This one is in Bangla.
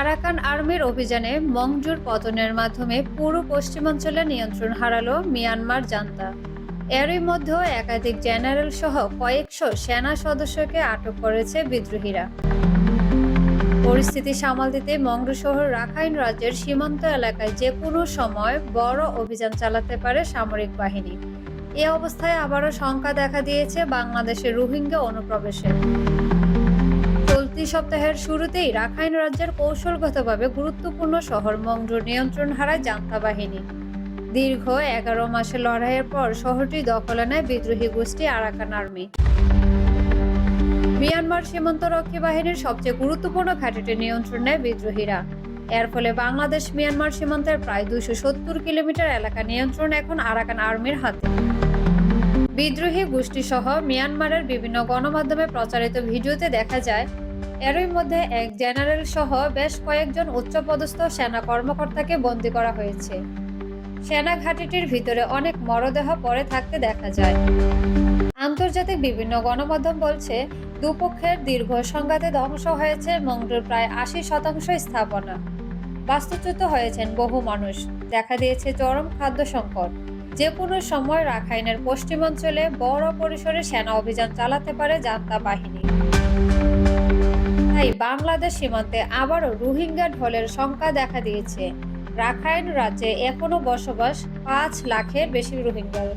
আরাকান আর্মির অভিযানে মংজুর পতনের মাধ্যমে পুরো পশ্চিমাঞ্চলে নিয়ন্ত্রণ হারালো মিয়ানমার জান্তা। এরই মধ্যেও একাধিক জেনারেল সহ কয়েকশো সেনা সদস্যকে আটক করেছে বিদ্রোহীরা। পরিস্থিতি সামাল দিতে মংডু শহর রাখাইন রাজ্যের সীমান্ত এলাকায় যে কোনো সময় বড় অভিযান চালাতে পারে সামরিক বাহিনী। এ অবস্থায় আবারও শঙ্কা দেখা দিয়েছে বাংলাদেশের রোহিঙ্গা অনুপ্রবেশে। সপ্তাহের শুরুতেই রাখাইন রাজ্যের কৌশলগতভাবে গুরুত্বপূর্ণ শহর মংডুর নিয়ন্ত্রণ হারায় জান্তা বাহিনী। দীর্ঘ এগারো মাসের লড়াইয়ের পর শহরটি দখলে নেয় বিদ্রোহী গোষ্ঠী আরাকান আর্মি। মিয়ানমার সীমান্তরক্ষী বাহিনীর সবচেয়ে গুরুত্বপূর্ণ ঘাঁটিটি নিয়ন্ত্রণ নেয় বিদ্রোহীরা। এর ফলে বাংলাদেশ মিয়ানমার সীমান্তের প্রায় দুশো সত্তর কিলোমিটার এলাকা নিয়ন্ত্রণ এখন আরাকান আর্মির হাতে। বিদ্রোহী গোষ্ঠী সহ মিয়ানমারের বিভিন্ন গণমাধ্যমে প্রচারিত ভিডিওতে দেখা যায় এরই মধ্যে এক জেনারেল সহ বেশ কয়েকজন উচ্চপদস্থ সেনা কর্মকর্তাকে বন্দী করা হয়েছে। সেনা ঘাঁটিটির ভিতরে অনেক মরদেহ পড়ে থাকতে দেখা যায়। আন্তর্জাতিক বিভিন্ন গণমাধ্যম বলছে, দুপক্ষের দীর্ঘ সংঘাতে ধ্বংস হয়েছে মংডুর প্রায় আশি শতাংশ স্থাপনা। বাস্তুচ্যুত হয়েছেন বহু মানুষ। দেখা দিয়েছে চরম খাদ্য সংকট। যে কোনো সময় রাখাইনের পশ্চিমাঞ্চলে বড় পরিসরে সেনা অভিযান চালাতে পারে জান্তা বাহিনী বাংলাদেশ সীমান্তে আবারও রোহিঙ্গা ঢলের সংখ্যা দেখা দিয়েছে। রাখাইন রাজ্যে এখনও বসবাস পাঁচ লাখের বেশি রোহিঙ্গার